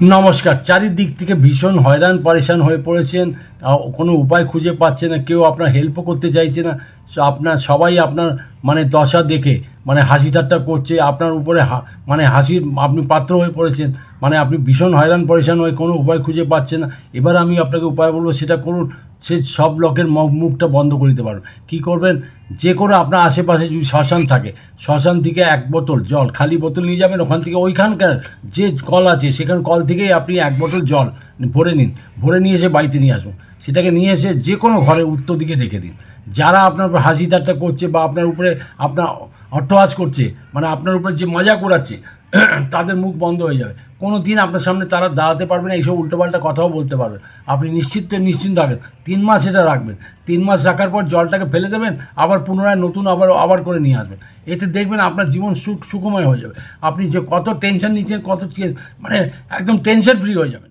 নমস্কার। চারিদিক থেকে ভীষণ হয়রান পরেশান হয়ে পড়েছেন। কোনো উপায় খুঁজে পাচ্ছে না। কেউ আপনার হেল্পও করতে চাইছে না। আপনার সবাই আপনার মানে দশা দেখে মানে হাসি ঠাট্টা করছে, আপনার উপরে মানে হাসির, আপনি পাত্র হয়ে পড়েছেন মানে আপনি ভীষণ হয়রান পরেশান হয়ে কোনো উপায় খুঁজে পাচ্ছেন না। এবার আমি আপনাকে উপায় বলব, সেটা করুন, সে সব লোকের মুখটা বন্ধ করে দিতে পারবেন কী করবেন? যে কোনো আপনার আশেপাশে যদি শ্মশান থাকে, শ্মশান থেকে এক বোতল জল, খালি বোতল নিয়ে যাবেন, ওখান থেকে ওইখানকার যে কল আছে, সেখানে কল থেকেই আপনি এক বোতল জল ভরে নিন, ভরে নিয়ে এসে বাড়িতে নিয়ে আসুন। সেটাকে নিয়ে এসে যে কোনো ঘরে উত্তর দিকে রেখে দিন। যারা আপনার উপর হাসি ঠাট্টা করছে বা আপনার উপরে আপনার অট্টহাস করছে মানে আপনার উপরে যে মজা করাচ্ছে তাদের মুখ বন্ধ হয়ে যাবে। কোনো দিন আপনার সামনে তারা দাঁড়াতে পারবে না, এইসব উল্টোপাল্টা কথাও বলতে পারবে আপনি নিশ্চিত নিশ্চিন্ত থাকেন তিন মাস এটা রাখবেন। তিন মাস রাখার পর জলটাকে ফেলে দেবেন, আবার পুনরায় নতুন আবার আবার করে নিয়ে আসবেন। এতে দেখবেন আপনার জীবন সুখ, সুখময় হয়ে যাবে। আপনি যে কত টেনশন নিচ্ছেন, কত মানে একদম টেনশন ফ্রি হয়ে যাবেন।